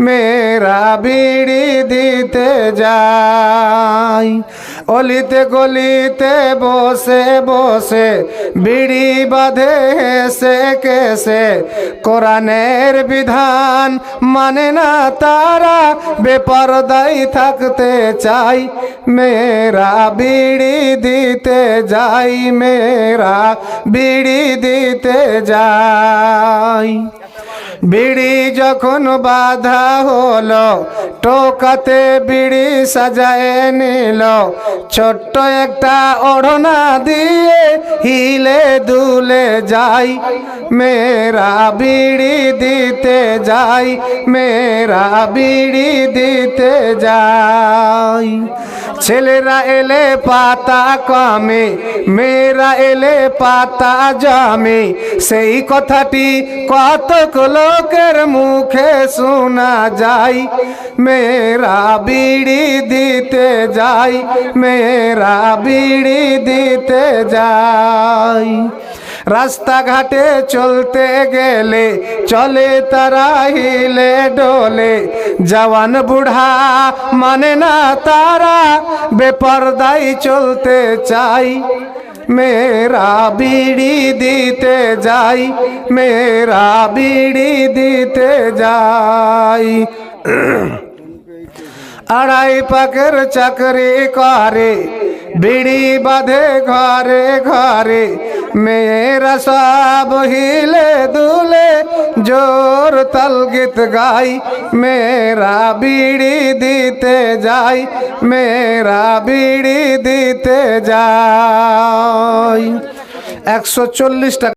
মেরা বিড়ি দিতে যাই। অলিতে গলিতে বসে বসে বিড়ি বাঁধে হেসে কেসে। কোরআনের বিধান মানে না তারা বেপরদাই থাকতে চাই। মেরা বিড়ি দিতে যাই, মেরা বিড়ি দিতে যাই। বিড়ি যখন বাধা হলো, টোকাতে বিড়ি সাজায় নিল। ছোট্ট একটা ওড়না দিয়ে হিলে দুলে যাই। মেরা বিড়ি দিতে যাই মেরা বিড়ি দিতে যাই। ছেলেরা এলে পাতা কমে, মেয়েরা এলে পাতা জমে। সেই কথাটি কত লোকের মুখে শোনা যায়। মেয়েরা বিড়ি দিতে যায়, মেয়েরা বিড়ি দিতে যাই রাস্তাঘাটে চলতে গেলে চলে তারা হিলে ডোলে। জওয়ান বুড়া মানে না তারা বেপরদাই চলতে চাই। মেরা বিড়ি দিতে যাই মেরা বিড়ি দিতে যাই। আড়াই পাকের চাকরি করে, বিড়ি বাঁধে ঘরে ঘরে। মেয়েরা সব হিলে দুলে জোর তাল গীত গাই। মেয়েরা বিড়ি দিতে যাই, মেয়েরা বিড়ি দিতে যাই। একশো চল্লিশ টাকা